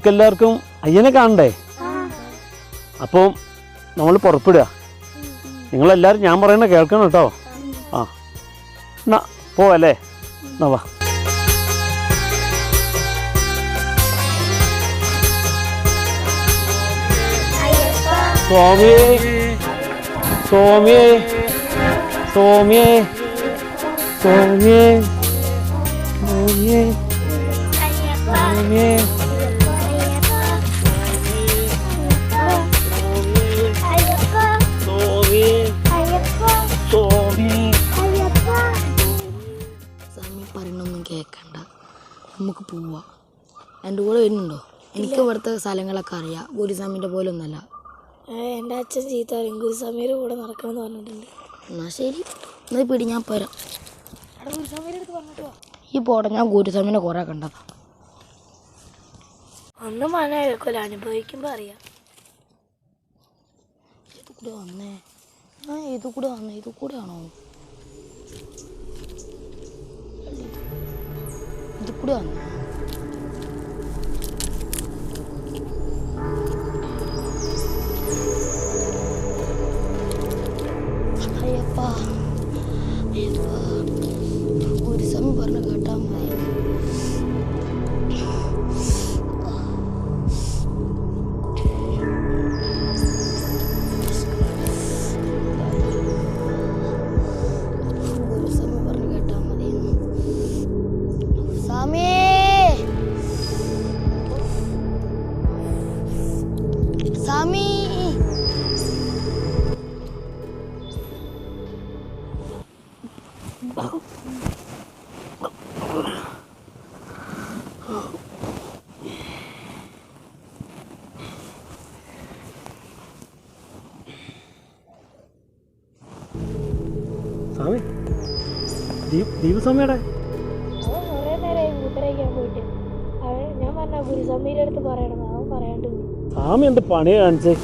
നമുക്കെല്ലാവർക്കും അയ്യനെ കാണണ്ടേ? അപ്പോൾ നമ്മൾ പുറപ്പെടുക. നിങ്ങളെല്ലാവരും ഞാൻ പറയണ കേൾക്കണം കേട്ടോ. ആ. എന്നാ പോവല്ലേ എന്നാ വാ. സ്വാമിയേ സ്വാമിയേ സ്വാമിയേ സ്വാമിയേ സ്വാമിയേ സ്വാമിയേ. പറയണൊന്നും കേൾക്കണ്ട നമുക്ക് പോവാം. എന്റെ കൂടെ വരുന്നുണ്ടോ? എനിക്ക് ഇവിടുത്തെ സ്ഥലങ്ങളൊക്കെ അറിയാം. ഗുരുസ്വാമിന്റെ പോലെ ഒന്നല്ല എന്റെ അച്ഛൻ ചീത്ത പറയും. ഗുരുസ്വാമിയുടെ കൂടെ നടക്കണമെന്ന് പറഞ്ഞിട്ടുണ്ട്. എന്നാ ശരി. എന്നാൽ പിടി ഞാൻ പോരാം. ഈ പോടെ ഞാൻ ഗുരുസ്വാമിനെ കുറേ കണ്ടതാ. ഒന്നും കേൾക്കില്ല അനുഭവിക്കുമ്പോൾ അറിയാം. ഇത് കൂടെ വന്നേ. ആ ഇത് കൂടെ വന്നേ. ഇത് കൂടെ ആണോ? எடுத்து கூட ஐயப்பா ஐயப்பா ஒரு சமயம் பாருங்க. പോയി. സ്വാമി എന്ത് പണിയാ കാണിച്ചേ?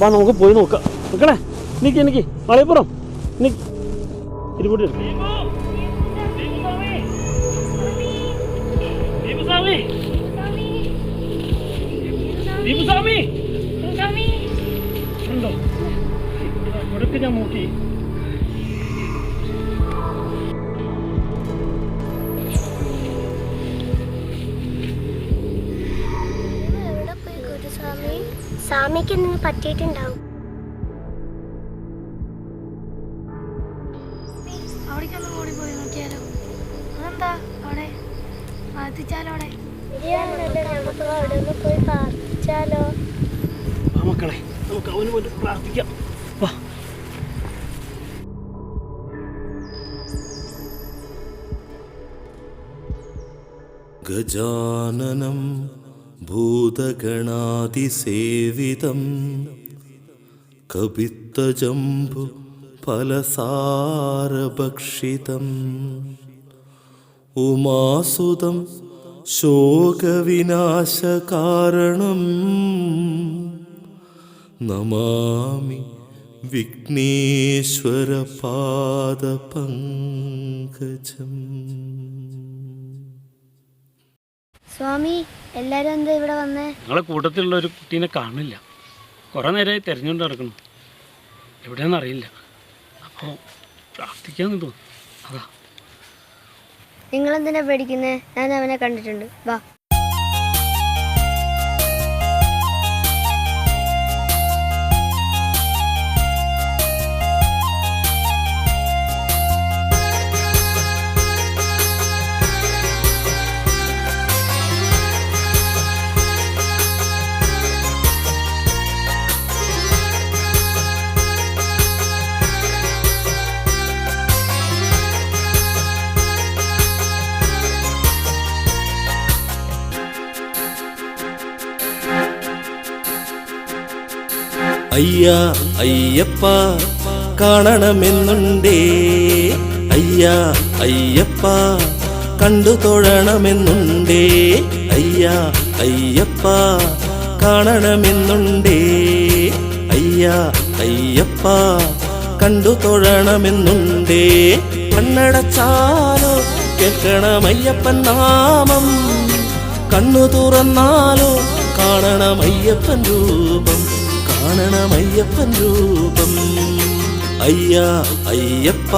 വാ നമുക്ക് പോയി നോക്കാം. നിക്കണേ. നിക്ക് എനിക്ക് മലയപ്പുറം. നിക്ക്. ഇരുപൂട്ടി ദീപസ്വാമി. ഉണ്ടോ? ഇവിടേക്ക് ഞാൻ നോക്കി. അമ്മയ്ക്ക് എന്തെങ്കിലും പറ്റിയിട്ടുണ്ടാവും. പോയി നോക്കിയാലോ? അതെന്താ പോയി മക്കളെ വാ. ഗജാനനം ഭൂതഗണാതിസേവിതം കപിത്തജംബു ഫലസാരഭക്ഷിതം ഉമാസുതം ശോകവിനാശകാരണം നമാമി വിഘ്നേശ്വരപാദപങ്കജം. സ്വാമി എല്ലാരും എന്താ ഇവിടെ വന്നേ? ഞങ്ങളെ കൂട്ടത്തിലുള്ള ഒരു കുട്ടീനെ കാണില്ല. കുറെ നേരമായി തിരഞ്ഞുകൊണ്ട് നടക്കണം എവിടെയാണെന്ന് അറിയില്ല. അപ്പോൾ പ്രാർത്ഥിക്കാന്ന് തോന്നുന്നു. അതാ. നിങ്ങളെന്തിനാ പേടിക്കുന്നേ? ഞാൻ അവനെ കണ്ടിട്ടുണ്ട്. വാ. അയ്യ അയ്യപ്പ കാണണമെന്നുണ്ടേ. അയ്യ അയ്യപ്പ കണ്ടു തൊഴണമെന്നുണ്ടേ. അയ്യ അയ്യപ്പ കാണണമെന്നുണ്ടേ. അയ്യ അയ്യപ്പ കണ്ടു തൊഴണമെന്നുണ്ടേ. കണ്ണടച്ചാലോ കേൾക്കണമയ്യപ്പൻ നാമം. കണ്ണു തുറന്നാലോ കാണണം അയ്യപ്പൻ രൂപം. കാണണം അയ്യപ്പൻ രൂപം. അയ്യ അയ്യപ്പ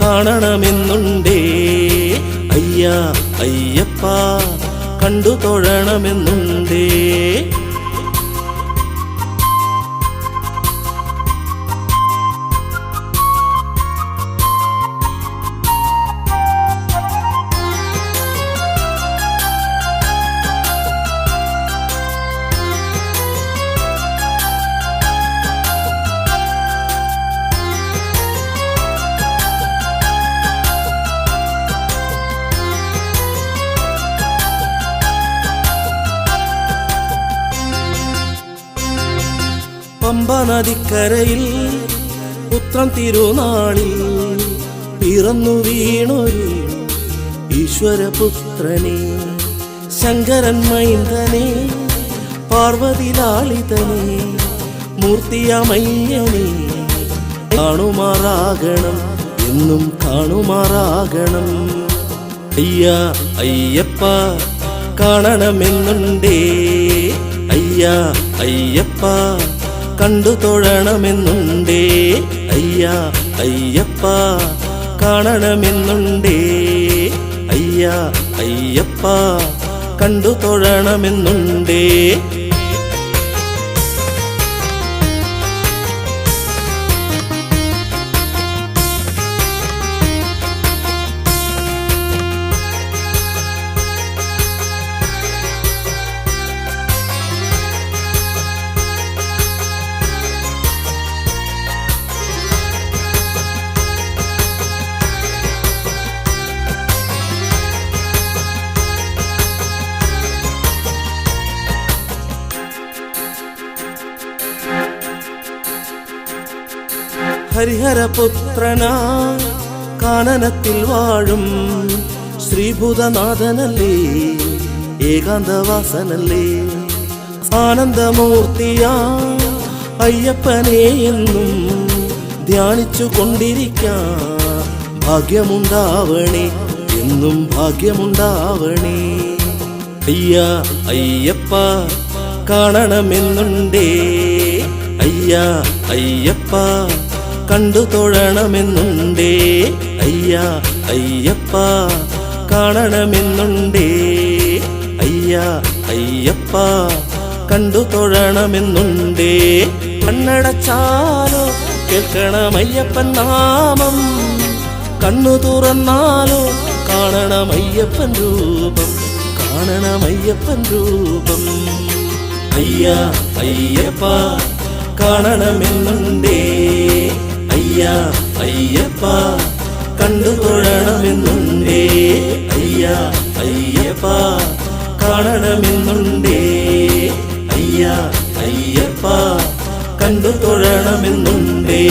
കാണണമെന്നുണ്ടേ. അയ്യ അയ്യപ്പ കണ്ടു തൊഴണമെന്നുണ്ടേ. നദിക്കരയിൽ പുത്രം തിരുനാളിൽ പിറന്നു വീണൊരു ഈശ്വരപുത്രനെ ശങ്കരൻ മൈന്ദനെ പാർവതി ലാളിതനെ മൂർത്തിയമയ്യനെ കാണുമാറാകണം എന്നും കാണുമാറാകണം. അയ്യ അയ്യപ്പ കാണണമെന്നുണ്ടേ. അയ്യ അയ്യപ്പ കണ്ടു തൊഴണമെന്നുണ്ടേ. അയ്യ അയ്യപ്പ കാണണമെന്നുണ്ടേ. അയ്യ അയ്യപ്പ കണ്ടു തൊഴണമെന്നുണ്ടേ. ഹരിഹരപുത്രനാ കാനനത്തിൽ വാഴും ശ്രീഭൂതനാഥനല്ലേ ഏകാന്തവാസനല്ലേ. ആനന്ദമൂർത്തിയാ അയ്യപ്പനെ എന്നും ധ്യാനിച്ചു കൊണ്ടിരിക്കാ ഭാഗ്യമുണ്ടാവണേ എന്നും ഭാഗ്യമുണ്ടാവണേ. അയ്യ അയ്യപ്പ കാണണമെന്നുണ്ടേ. അയ്യ അയ്യപ്പ കണ്ടു തൊഴണമെന്നുണ്ടേ. അയ്യ അയ്യപ്പ കാണണമെന്നുണ്ടേ. അയ്യ അയ്യപ്പ കണ്ടു തൊഴണമെന്നുണ്ടേ. കണ്ണടച്ചാലോ കേൾക്കണമയ്യപ്പൻ നാമം. കണ്ണു തുറന്നാലോ കാണണം കാണണമയ്യപ്പൻ രൂപം. കാണണം കാണണമയ്യപ്പൻ രൂപം. അയ്യ അയ്യപ്പ കാണണമെന്നുണ്ടേ. അയ്യ അയ്യപ്പ കണ്ടു തൊഴണമെന്നുണ്ടേ. അയ്യ അയ്യപ്പ കാണണമെന്നുണ്ടേ. അയ്യ അയ്യപ്പ കണ്ടു തൊഴണമെന്നുണ്ടേ.